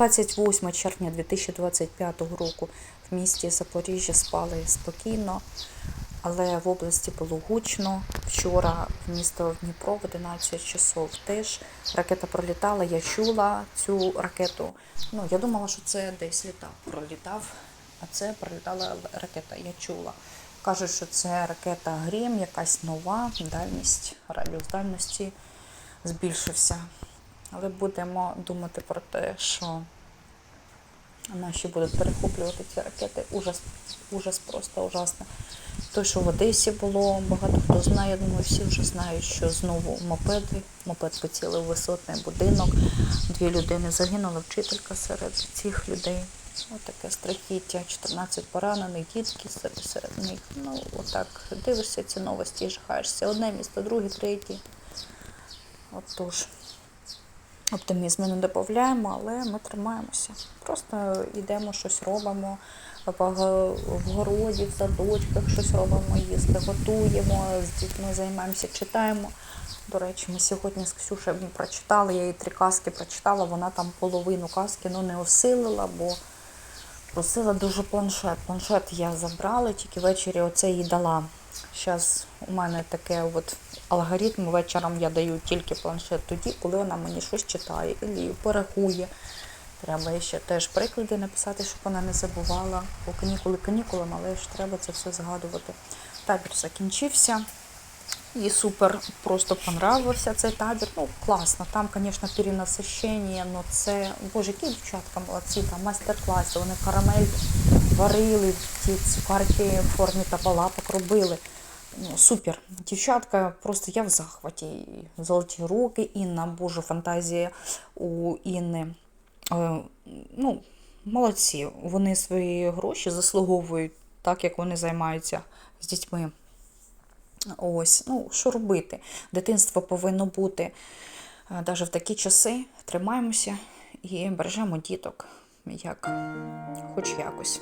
28 червня 2025 року в місті Запоріжжя спали спокійно, але в області було гучно. Вчора в місто Дніпро в 11 часов теж ракета пролітала. Я чула цю ракету. Ну, я думала, що це десь літав, пролітав, а це пролітала ракета. Я чула. Кажуть, що це ракета Грім, якась нова, дальність, радіус дальності збільшився. Але будемо думати про те, що наші будуть перехоплювати ці ракети. Ужас, ужас просто ужасно. Те, що в Одесі було, багато хто знає, я думаю, всі вже знають, що знову мопеди, мопед поцілив висотний будинок. Дві людини загинула, вчителька серед цих людей. Ось таке страхіття, 14 поранених, дітки серед них. Ну, отак дивишся ці новості і жахаєшся. Одне місто, друге, третє. Отож. Оптимізму не додаємо, але ми тримаємося. Просто йдемо, щось робимо в городі, в садочках щось робимо, їсти, готуємо, з дітьми займаємося, читаємо. До речі, ми сьогодні з Ксюшею прочитали, я їй три казки прочитала, вона там половину казки ну, не осилила, бо просила дуже планшет. Планшет я забрала, тільки ввечері оце їй дала. Зараз у мене таке от алгоритм, вечором я даю тільки планшет тоді, коли вона мені щось читає, і порахує. Треба ще теж приклади написати, щоб вона не забувала. Бо канікули канікулами, але ж треба це все згадувати. Табір закінчився. І супер просто понравився цей табір. Ну, класно. Там, звісно, перенасищення, але це, боже, які дівчатка молодці, там майстер-класи, вони карамель варили, ті цукарки в формі табалапок робили. Ну, супер. Дівчатка, просто я в захваті. Золоті руки, Інна, боже, фантазія у Інни. Е, ну, молодці. Вони свої гроші заслуговують так, як вони займаються з дітьми. Ось, ну, що робити? Дитинство повинно бути навіть в такі часи. Тримаємося і бережемо діток, як хоч якось.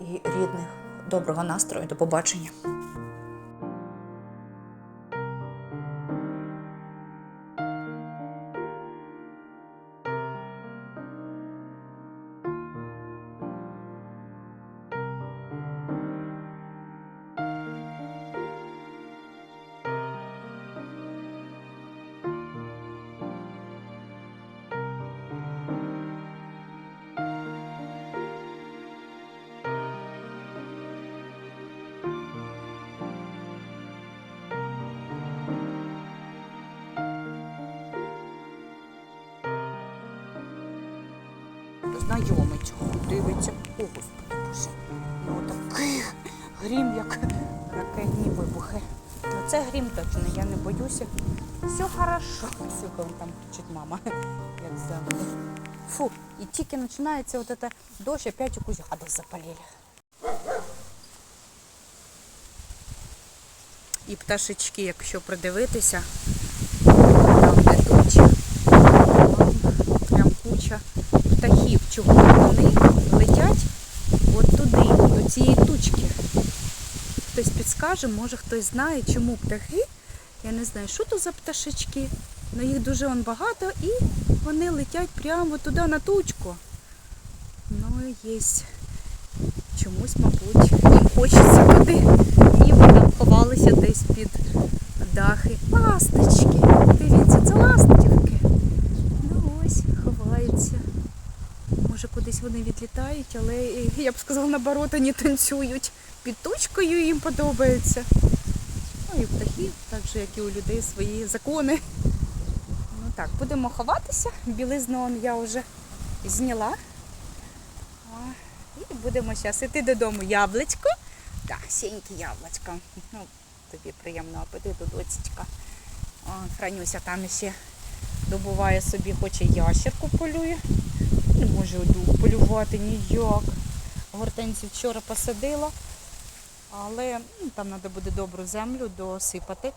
І рідних. Доброго настрою, до побачення. Знайомить, дивиться. О, господи, боже. Ну такий грім, як ракетні вибухи. Ну, це грім точно, я не боюся. Все хорошо. Все, там кричить мама, як завжди. Фу, і тільки починається от це дощ, опять якусь гадость запалили. І пташечки, якщо придивитися, там де Чого вони летять от туди, до цієї тучки. Хтось підскаже, може хтось знає, чому птахи. Я не знаю, що то за пташечки. але їх дуже он багато і вони летять прямо туди на тучку. Ну, є чомусь, мабуть, їм хочеться туди. І вони там ховалися десь під дахи. Ласточки. Дивіться, це ластівки. Ну ось, ховаються. Може, кудись вони відлітають, але я б сказала, наоборот, вони танцюють. Під тучкою їм подобається. Ну і птахів, так же, як і у людей, свої закони. Ну так, будемо ховатися. Білизну я вже зняла. О, і будемо зараз йти додому. Яблучко. Так, сіньке яблучко. Ну, тобі приємного апетиту, доцічка. О, Франюся там ще добуває собі, хоче ящерку полює. Не може оду полювати ніяк. Гортензію вчора посадила, але ну, там треба буде добру землю досипати.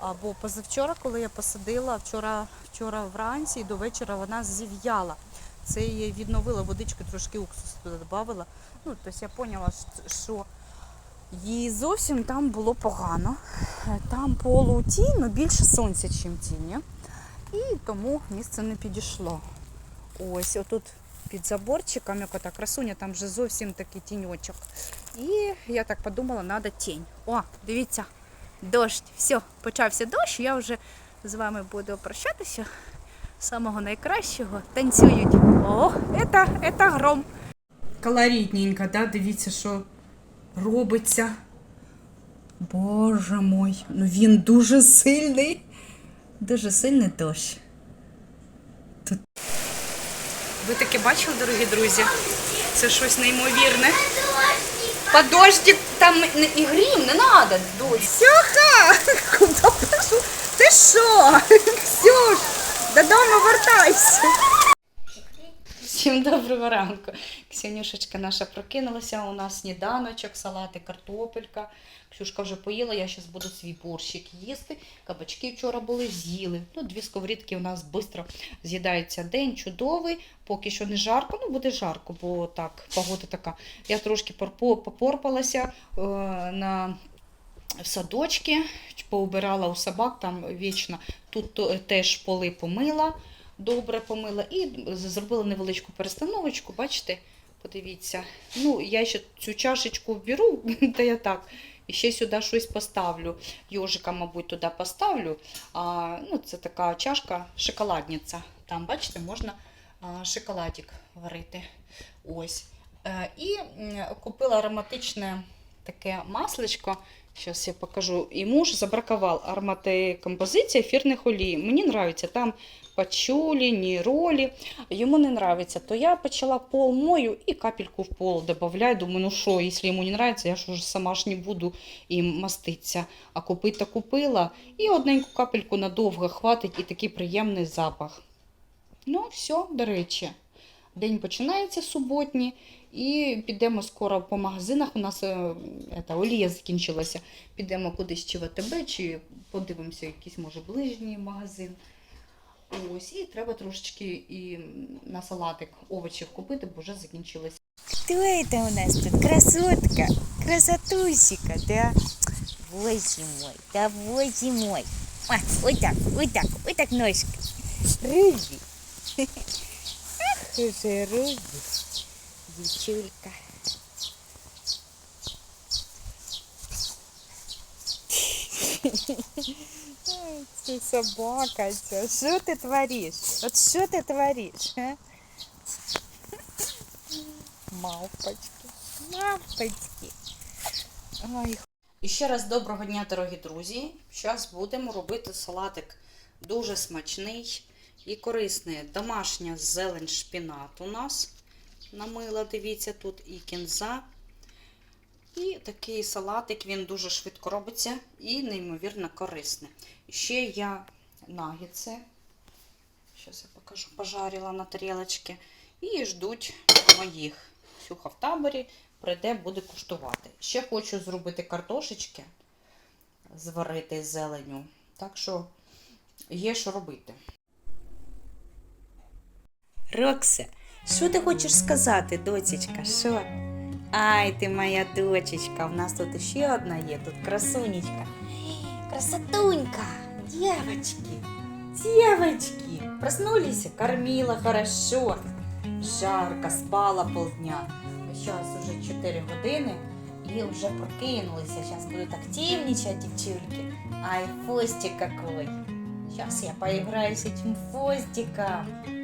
Або позавчора, коли я посадила, вчора, вчора вранці і до вечора вона зів'яла. Це її відновила, водички трошки уксусу туди додавала. Ну, тобто я поняла, що їй зовсім там було погано. Там полутінь, ну більше сонця, ніж тіні. І тому місце не підійшло. Ось отут під заборчиком, як ота красуня, там вже зовсім такий тіньочок. І я так подумала, треба тінь. О, дивіться, дощ. Все, почався дощ, я вже з вами буду прощатися. Самого найкращого танцюють. О, це, це гром. Колоритненько, да? Дивіться, що робиться. Боже мой, ну він дуже сильний. Дуже сильний дощ. Тут... Ви таке бачили, дорогі друзі? Це щось неймовірне. Подождик, там і грім, не треба! Куди пишу? Ти що? Ксюш, додому вертайся. Всім доброго ранку. Ксюнюшечка наша прокинулася. У нас сніданочок, салати, картопелька. Ксюшка вже поїла, я зараз буду свій борщик їсти. Кабачки вчора були, з'їли. Ну, дві сковорідки у нас швидко з'їдається день, чудовий. Поки що не жарко, ну буде жарко, бо так, погода така. Я трошки попорпалася е, на в садочки, поубирала у собак там вічно. Тут теж поли помила, добре помила і зробила невеличку перестановочку. Бачите, подивіться. Ну, я ще цю чашечку вберу, та я так. І ще сюди щось поставлю. Йожика, мабуть, туди поставлю. А, ну, це така чашка, шоколадниця. Там, бачите, можна шоколадик варити. Ось. Е, і купила ароматичне таке масличко. Зараз я покажу. І муж забракував аромати композиції ефірних олій. Мені подобається там пачулі, ніролі. Йому не подобається. То я почала пол мою і капельку в пол додаваю. Думаю, ну що, якщо йому не подобається, я ж уже сама ж не буду їм маститися. А купити купила. І одненьку капельку надовго хватить і такий приємний запах. Ну, все, до речі. День починається суботній. І підемо скоро по магазинах. У нас е, ета, олія закінчилася. Підемо кудись чи в АТБ, чи подивимося якийсь, може, ближній магазин. Ось, і треба трошечки і на салатик овочів купити, бо вже закінчилися. Кто это у нас тут? Красотка, красотусика, да? Боже мой, да боже мой. А, вот так, вот так, вот так ножка. Руби. Ах, уже Руби. Девчулька. Ай, ты собака, ця. що ти твориш? От що ти твориш, а? Мавпочки, мавпочки. Ой, І ще раз доброго дня, дорогі друзі. Зараз будемо робити салатик дуже смачний і корисний. Домашня зелень шпінат у нас намила, дивіться, тут і кінза. І такий салатик, він дуже швидко робиться і неймовірно корисний. Ще я нагідці, зараз я покажу, пожарила на тарілочці. І ждуть моїх. Ксюха в таборі прийде, буде куштувати. Ще хочу зробити картошечки, зварити зеленю. Так що є що робити. Роксе, що ти хочеш сказати, доцічка? Що? Ай, ти моя дочечка, в нас тут ще одна є, тут красунечка. Красотунька, девочки, девочки, проснулись, кормила хорошо, жарко, спала полдня. Зараз уже 4 години і вже прокинулися. Зараз будуть активничать дівчинки. Ай, Фостик какой. Сейчас я поиграю с этим Фостиком.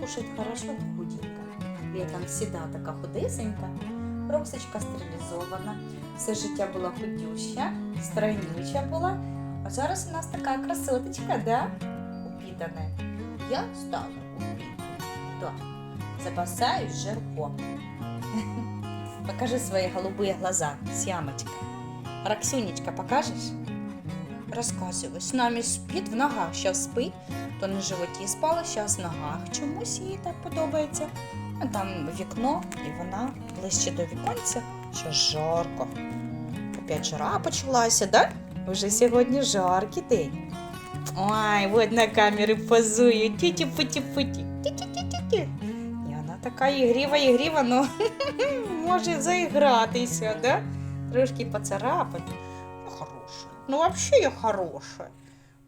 Кушает хорошо, худенько. Летом всегда така худесенька. Роксочка стерилізована. Все життя була худюща, стройнюча була. А зараз у нас така красоточка, да? Упитана. Я стану упитанной. Да. Запасаюсь жирком. Покажи свои голубые глаза, Сямочка. Роксюнечка, покажешь? Розказує, з нами спить в ногах. Зараз спить, то на животі спала, зараз в ногах. Чомусь їй так подобається. А там вікно, і вона ближче до віконця, що жарко. Опять жара почалася, да? Вже сьогодні жаркий день. Ой, от на камери позує. Тіті путі путі Ті-ті-ті-ті-ті. І вона така ігріва, ігріва, ну може заігратися, да? Трошки поцарапати. Ну, хорошая. Ну, вообще я хорошая.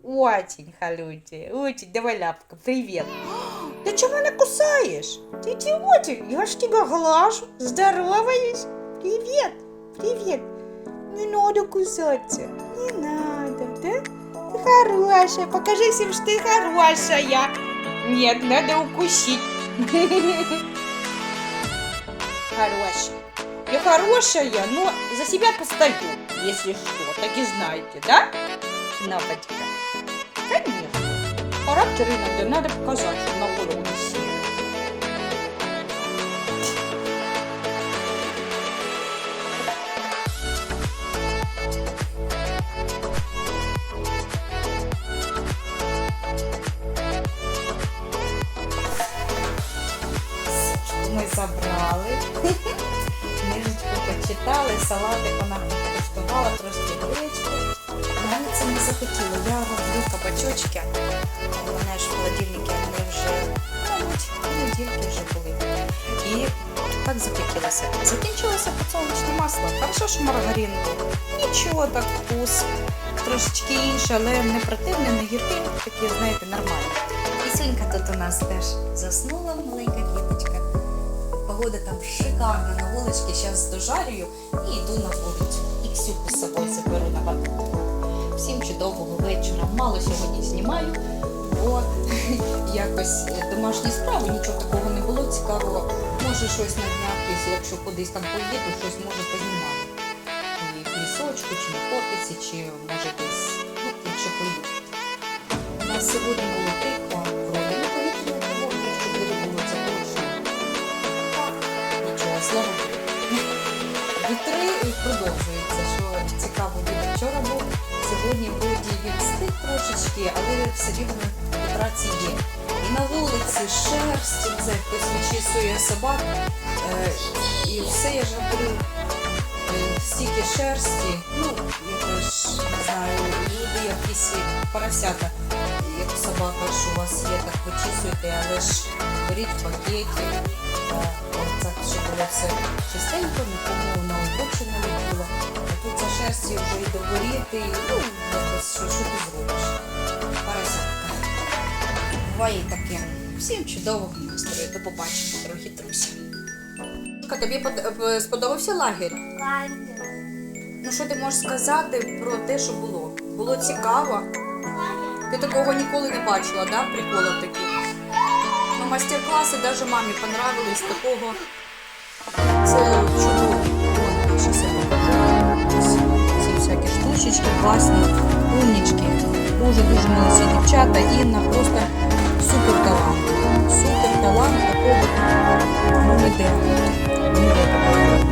Очень халюти. Очень. Давай лапка. Привет. Ты чего не кусаешь? Ты идиотик, я ж тебя глажу, здороваюсь. Привет, привет. Не надо кусаться, не надо, да? Ты хорошая, покажи всем, что ты хорошая. Нет, надо укусить. Хорошая. Я хорошая, но за себя постою, если что, так и знаете, да? Нападька. Конечно. Характер иногда надо показать, что на голову не сильно. Забрали. Почитали, салатик вона покуштувала, трошки гречку. Мені це не захотіло. Я роблю кабачочки. У мене ж в холодильнику вони вже, мабуть, недільки вже були. І так захотілося. Закінчилося підсолнечне масло. Хорошо, що маргарин був. Нічого так вкус. Трошечки інше, але не противне, не гіркий, такі, знаєте, нормально. Кисюнька тут у нас теж заснула, маленька. Погода там шикарна на вуличці, зараз дожарюю і йду на вулицю. І Ксюху з собою заберу на батут. Всім чудового вечора. Мало сьогодні знімаю, бо якось е, домашні справи, нічого такого не було цікавого. Може щось на днях, якщо- кудись там поїду, щось може познімати. І в лісочку, чи на фортеці, чи може десь, ну, якщо поїду. У нас сьогодні було тихо, Вітри продовжуються, що цікаво вітер вчора був. Сьогодні вроді він стих трошечки, але все рівно вібрації є. І на вулиці шерсть, це хтось вичісує собак. Е, і все я ж говорю, е, стільки шерсті, ну, я ж не знаю, люди якісь поросята, як собака, що у вас є, так вичісуєте, але ж беріть в пакеті. Так, щоб було все чистенько, нікому на обочину не було. А тут за шерсті вже і догоріти, і ну, якось що, що ти зробиш. Поросятка. Буває і таке. Всім чудового настрою. До побачення, дорогі друзі. Тобі под- сподобався лагерь? Ну що ти можеш сказати про те, що було? Було цікаво. Ти такого ніколи не бачила, да? Приколів таких. Мастер-класи навіть мамі понравились такого. Це чудово. Ці всякі штучечки класні, умнічки. Дуже-дуже молодці дівчата. Інна просто супер талант. Супер талант такого.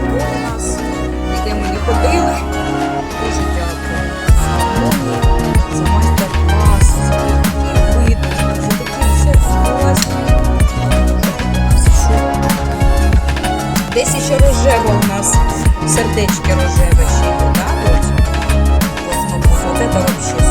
Було у нас. Ніде ми не ходили. Дуже дякую. Десь ще рожеве у нас сердечки рожеве ще йде, так? Ось це вообще